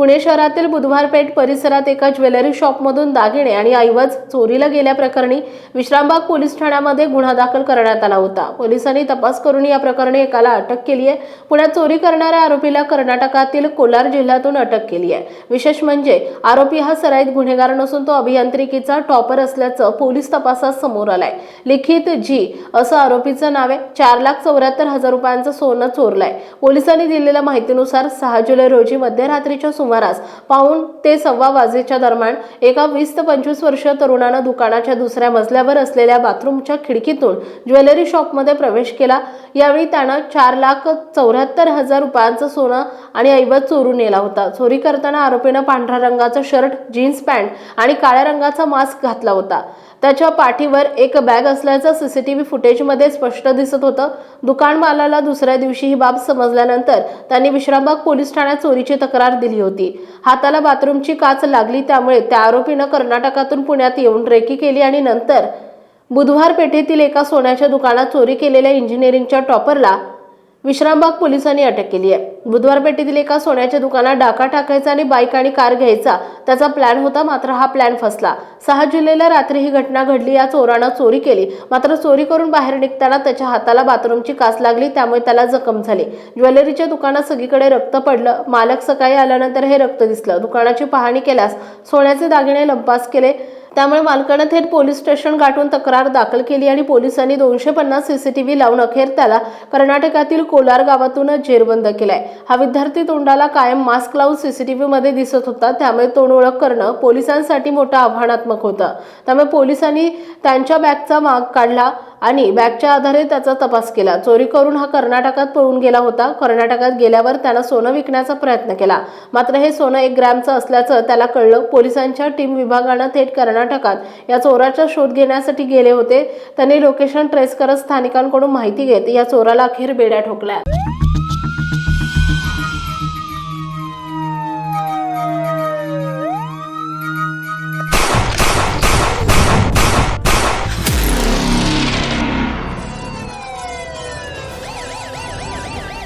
पुणे शहरातील बुधवार पेठ परिसरात एका ज्वेलरी शॉपमधून दागिने आणि ऐवज चोरीला गेल्याप्रकरणी विश्रामबाग पोलीस ठाण्यामध्ये गुन्हा दाखल करण्यात आला होता. पोलिसांनी तपास करून या प्रकरणी एकाला अटक केली आहे. पुण्यात चोरी करणाऱ्या आरोपीला कर्नाटकातील कोलार जिल्ह्यातून अटक केली आहे. विशेष म्हणजे आरोपी हा सराईत गुन्हेगार नसून तो अभियांत्रिकीचा टॉपर असल्याचं पोलीस तपासात समोर आलाय. लिखित जी असं आरोपीचं नाव आहे. चार लाख चौऱ्याहत्तर हजार रुपयांचं सोनं चोरलंय. पोलिसांनी दिलेल्या माहितीनुसार सहा जुलै रोजी मध्यरात्रीच्या सुमारास पाऊण ते सव्वा वाजेच्या दरम्यान एका वीस ते पंचवीस वर्षीय तरुणानं दुकानाच्या दुसऱ्या मजल्यावर असलेल्या बाथरूमच्या खिडकीतून ज्वेलरी शॉपमध्ये प्रवेश केला. यावेळी त्यानं चार लाख चौऱ्याहत्तर हजार रुपयांचं सोनं आणि ऐवज चोरून नेला होता. चोरी करताना आरोपीनं पांढऱ्या रंगाचा शर्ट जीन्स पॅन्ट आणि काळ्या रंगाचा मास्क घातला होता. त्याच्या पाठीवर एक बॅग असल्याचं सीसीटीव्ही फुटेजमध्ये स्पष्ट दिसत होतं. दुकान मालाला दुसऱ्या दिवशी ही बाब समजल्यानंतर त्यांनी विश्रामबाग पोलीस ठाण्यात चोरीची तक्रार दिली होती. हाताला बाथरूमची काच लागली त्यामुळे त्या आरोपीनं कर्नाटकातून पुण्यात येऊन रेकी केली आणि नंतर बुधवार पेठेतील एका सोन्याच्या दुकानात चोरी केलेल्या इंजिनिअरिंगच्या टॉपरला विश्रामबाग पोलिसांनी अटक केली आहे. बुधवार पेठेतील एका सोन्याच्या दुकानात डाका टाकायचा आणि बाईक आणि कार घ्यायचा त्याचा प्लॅन होता मात्र हा प्लॅन फसला. सहा जुलैला रात्री ही घटना घडली. या चोरानं चोरी केली. मात्र चोरी करून बाहेर निघताना त्याच्या हाताला बाथरूमची कास लागली त्यामुळे त्याला जखम झाली. ज्वेलरीच्या दुकानात सगळीकडे रक्त पडलं. मालक सकाळी आल्यानंतर हे रक्त दिसलं. दुकानाची पाहणी केल्यास सोन्याचे दागिने लंपास केले. त्यामुळे मालकानं थेट पोलीस स्टेशन गाठून तक्रार दाखल केली आणि पोलिसांनी दोनशे पन्नास सीसीटीव्ही लावून अखेर त्याला कर्नाटकातील कोलार गावातून जेरबंद केलाय. हा विद्यार्थी तोंडाला कायम मास्क लावून सीसीटीव्ही मध्ये दिसत होता. त्यामुळे तोंड ओळख करणं पोलिसांसाठी मोठं आव्हानात्मक होतं. त्यामुळे पोलिसांनी त्यांच्या बॅगचा माग काढला. आणि बॅगच्या आधारे त्याचा तपास केला. चोरी करून हा कर्नाटकात पळून गेला होता. कर्नाटकात गेल्यावर त्यानं सोनं विकण्याचा प्रयत्न केला. मात्र हे सोनं एक ग्रॅमचं असल्याचं त्याला कळलं. पोलिसांच्या टीम विभागानं थेट कर्नाटकात या चोराचा शोध घेण्यासाठी गेले होते. त्यांनी लोकेशन ट्रेस करत स्थानिकांकडून माहिती घेत या चोराला अखेर बेड्या ठोकल्या.